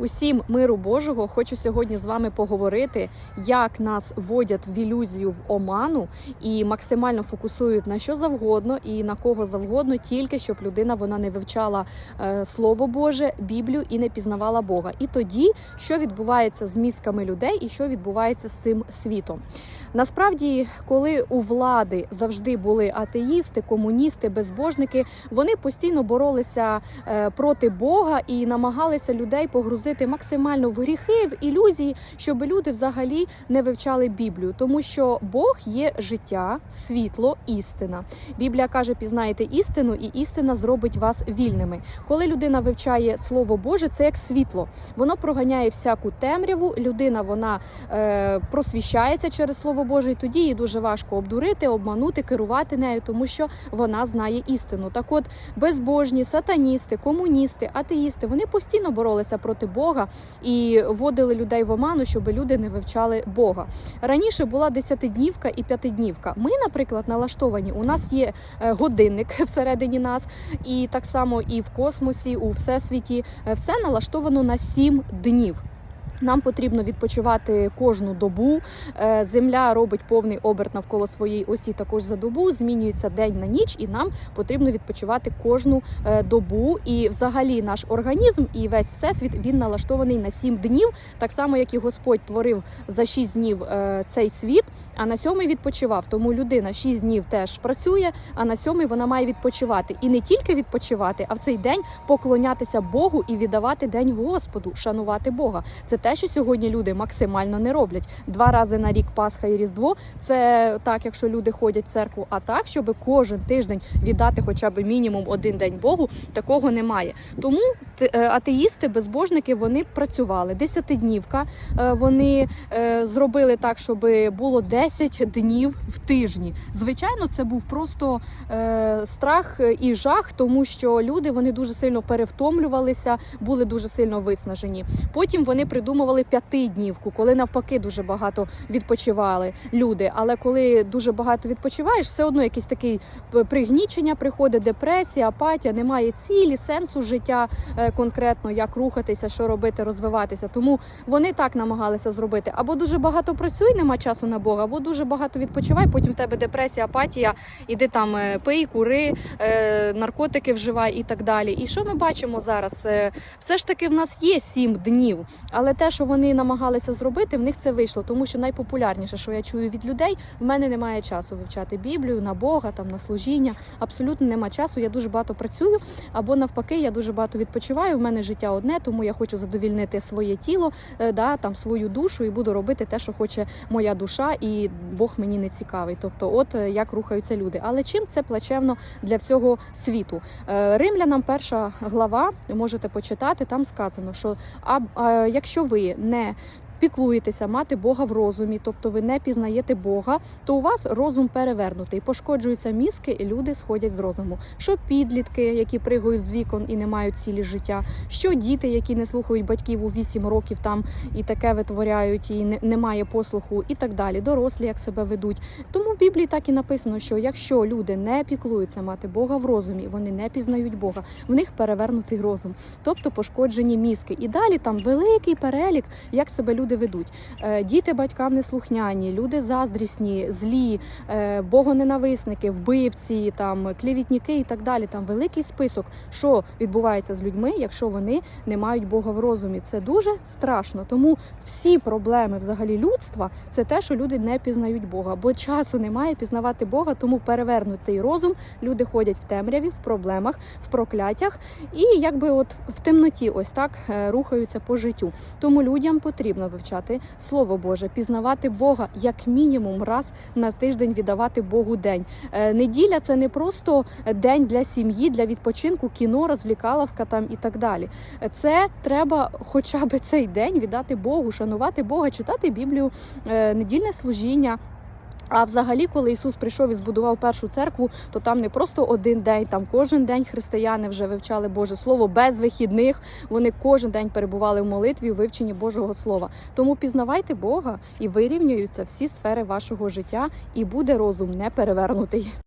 Усім миру Божого хочу сьогодні з вами поговорити, як нас вводять в ілюзію в оману і максимально фокусують на що завгодно і на кого завгодно, тільки щоб людина вона не вивчала е, слово Боже, Біблію і не пізнавала Бога. І тоді що відбувається з мізками людей, і що відбувається з цим світом. Насправді, коли у влади завжди були атеїсти, комуністи, безбожники, вони постійно боролися е, проти Бога і намагалися людей погрузити максимально в гріхи, в ілюзії, щоб люди взагалі не вивчали Біблію, тому що Бог є життя, світло, істина. Біблія каже: пізнаєте істину, і істина зробить вас вільними. Коли людина вивчає Слово Боже, це як світло. Воно проганяє всяку темряву. Людина вона е, просвіщається через Слово Боже, і тоді їй дуже важко обдурити, обманути, керувати нею, тому що вона знає істину. Так, от безбожні, сатаністи, комуністи, атеїсти вони постійно боролися проти Бога і вводили людей в оману, щоб люди не вивчали Бога. Раніше була десятиднівка і п'ятиднівка. Ми, наприклад, налаштовані. У нас є е, годинник всередині нас, і так само і в космосі, у всесвіті, е, все налаштовано на сім днів. Нам потрібно відпочивати кожну добу. Е, Земля робить повний оберт навколо своєї осі також за добу. Змінюється день на ніч, і нам потрібно відпочивати кожну е, добу. І взагалі наш організм і весь всесвіт він налаштований на сім днів, так само як і Господь творив за шість днів е, цей світ, а на сьомий відпочивав. Тому людина шість днів теж працює, а на сьомий вона має відпочивати. І не тільки відпочивати, а в цей день поклонятися Богу і віддавати день Господу, шанувати Бога. Це те, що сьогодні люди максимально не роблять. Два рази на рік Пасха і Різдво. Це так, якщо люди ходять в церкву, а так, щоб кожен тиждень віддати хоча б мінімум один день Богу, такого немає. Тому е, атеїсти, безбожники, вони працювали. Десятиднівка. е, Вони е, зробили так, щоб було 10 днів в тижні. Звичайно, це був просто страх і жах, тому що люди вони дуже сильно перевтомлювалися, були дуже сильно виснажені. Потім вони придумували п'ятиднівку, коли навпаки дуже багато відпочивали люди. Але коли дуже багато відпочиваєш, все одно якийсь такий пригнічення приходить, депресія, апатія, немає цілі, сенсу життя е, конкретно, як рухатися, що робити, розвиватися. Тому вони так намагалися зробити. Або дуже багато працюй, нема часу на Бога, або дуже багато відпочивай. Потім в тебе депресія, апатія, іди там е, пий, кури, е, наркотики вживай і так далі. І що ми бачимо зараз? Е, Все ж таки в нас є сім днів, але те, що вони намагалися зробити, в них це вийшло, тому що найпопулярніше, що я чую від людей, в мене немає часу вивчати Біблію на Бога, там на служіння. Абсолютно нема часу. Я дуже багато працюю, або навпаки, я дуже багато відпочиваю. В мене життя одне, тому я хочу задовільнити своє тіло, е, да, там свою душу і буду робити те, що хоче моя душа, і Бог мені не цікавий. Тобто, от е, як рухаються люди. Але чим це плачевно для всього світу? Е, Римлянам перша глава можете почитати. Там сказано, що а, а якщо ви не Піклуєтеся мати Бога в розумі, тобто ви не пізнаєте Бога, то у вас розум перевернутий, пошкоджуються мізки, і люди сходять з розуму. Що підлітки, які пригають з вікон і не мають цілі життя, що діти, які не слухають батьків у 8 років там і таке витворяють, і немає послуху, і так далі. Дорослі як себе ведуть. Тому в Біблії так і написано, що якщо люди не піклуються мати Бога в розумі, вони не пізнають Бога, в них перевернутий розум, тобто пошкоджені мізки. І далі там великий перелік, як себе люди ведуть. Е, Діти батькам неслухняні, люди заздрісні, злі, е, богоненависники, вбивці, там клівітники і так далі. Там великий список, що відбувається з людьми, якщо вони не мають Бога в розумі. Це дуже страшно. Тому всі проблеми взагалі людства це те, що люди не пізнають Бога, бо часу немає пізнавати Бога, тому перевернутий розум. Люди ходять в темряві, в проблемах, в прокляттях і якби от в темноті ось так е, рухаються по життю. Тому людям потрібно вивчати Слово Боже, пізнавати Бога як мінімум раз на тиждень віддавати Богу день. Е, Неділя це не просто день для сім'ї, для відпочинку, кіно, розвлікаловка там і так далі. Це треба хоча б цей день віддати Богу, шанувати Бога, читати Біблію, е, недільне служіння. А взагалі, коли Ісус прийшов і збудував першу церкву, то там не просто один день, там кожен день християни вже вивчали Боже Слово без вихідних. Вони кожен день перебували в молитві, у вивченні Божого Слова. Тому пізнавайте Бога і вирівнюються всі сфери вашого життя, і буде розум не перевернутий.